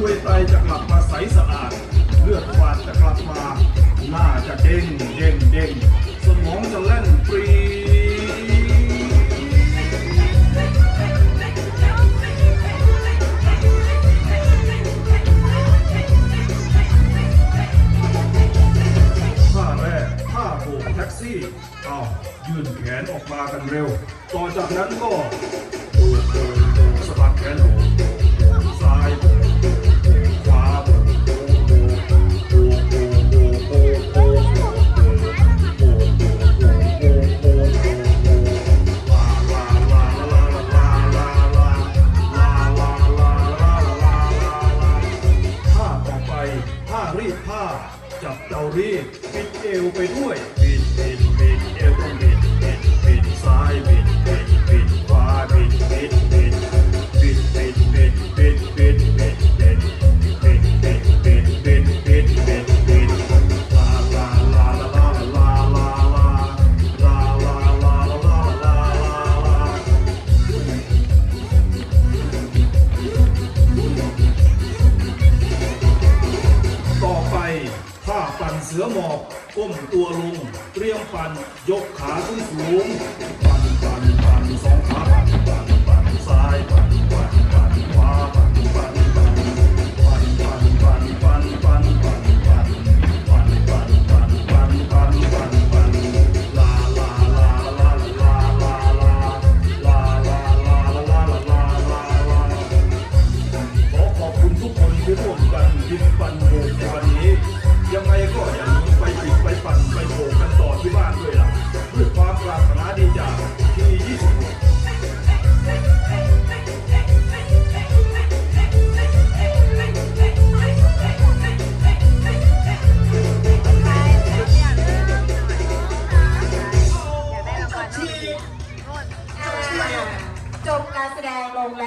คุยใจจะกลับมาใสสะอาด เลือดฝาดจะกลับมา หน้าจะเด้งเด้งเด้งสมองจะแล่นปรีท่าแรกท่าโบกแท็กซี่อ้าวยื่นแขนออกมากันเร็ว ต่อจากนั้นก็โบกโกสะบัดแขนออก รีดผ้า จับเตารีดปิดเอวไปด้วยปิดปิดปิดเอวต้องปิด ปั่นเสือหมอบก้มตัวลง เตรียมปั่นยกขาขึ้นสูงปั่นปั่นปั่นสองขาปั่นปั่นปั่นซ้ายปั่นปั่นปั่นขวาปั่นปั่นปั่นปั่นปั่นปั่นปั่นปั่นปั่นปั่นปั่นปั่นปั่นปั่นปั่นปั่นปั่นลาลาลาลาลาลาลาลาลาลาลาลาลาลาลาขอขอบคุณทุกคนที่ร่วมกันบินปั่นโบกใน จบการแสดงลงแล้ว